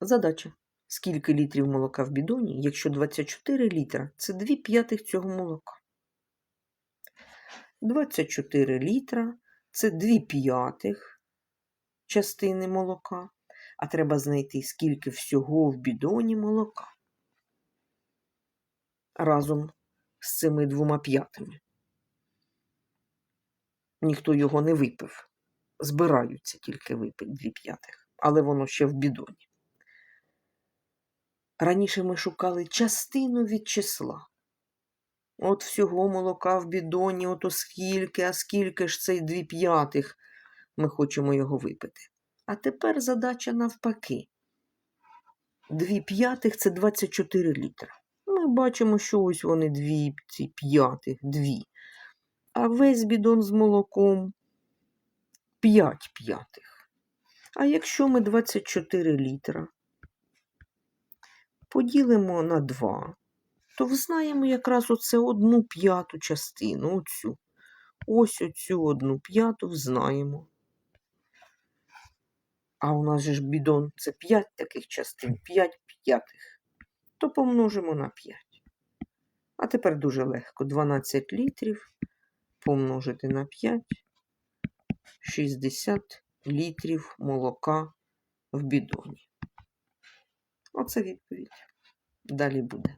Задача. Скільки літрів молока в бідоні, якщо 24 літра це 2 п'ятих цього молока? 24 літра це 2 п'ятих частини молока, а треба знайти, скільки всього в бідоні молока. Разом з цими двома п'ятими. Ніхто його не випив. Збираються тільки випити 2 п'ятих, але воно ще в бідоні. Раніше ми шукали частину від числа. От всього молока в бідоні, ото скільки, а скільки ж цей дві п'ятих ми хочемо його випити. А тепер задача навпаки. Дві п'ятих це 24 літра. Ми бачимо, що ось вони дві ці п'ятих, дві. А весь бідон з молоком 5 п'ятих. А якщо ми 24 літра поділимо на 2, то взнаємо якраз оце одну п'яту частину, оцю. Ось оцю одну п'яту взнаємо. А у нас же ж бідон це 5 таких частин, 5 п'ятих. То помножимо на 5. А тепер дуже легко. 12 літрів помножити на 5. 60 літрів молока в бідоні. Оце відповідь. Далі буде.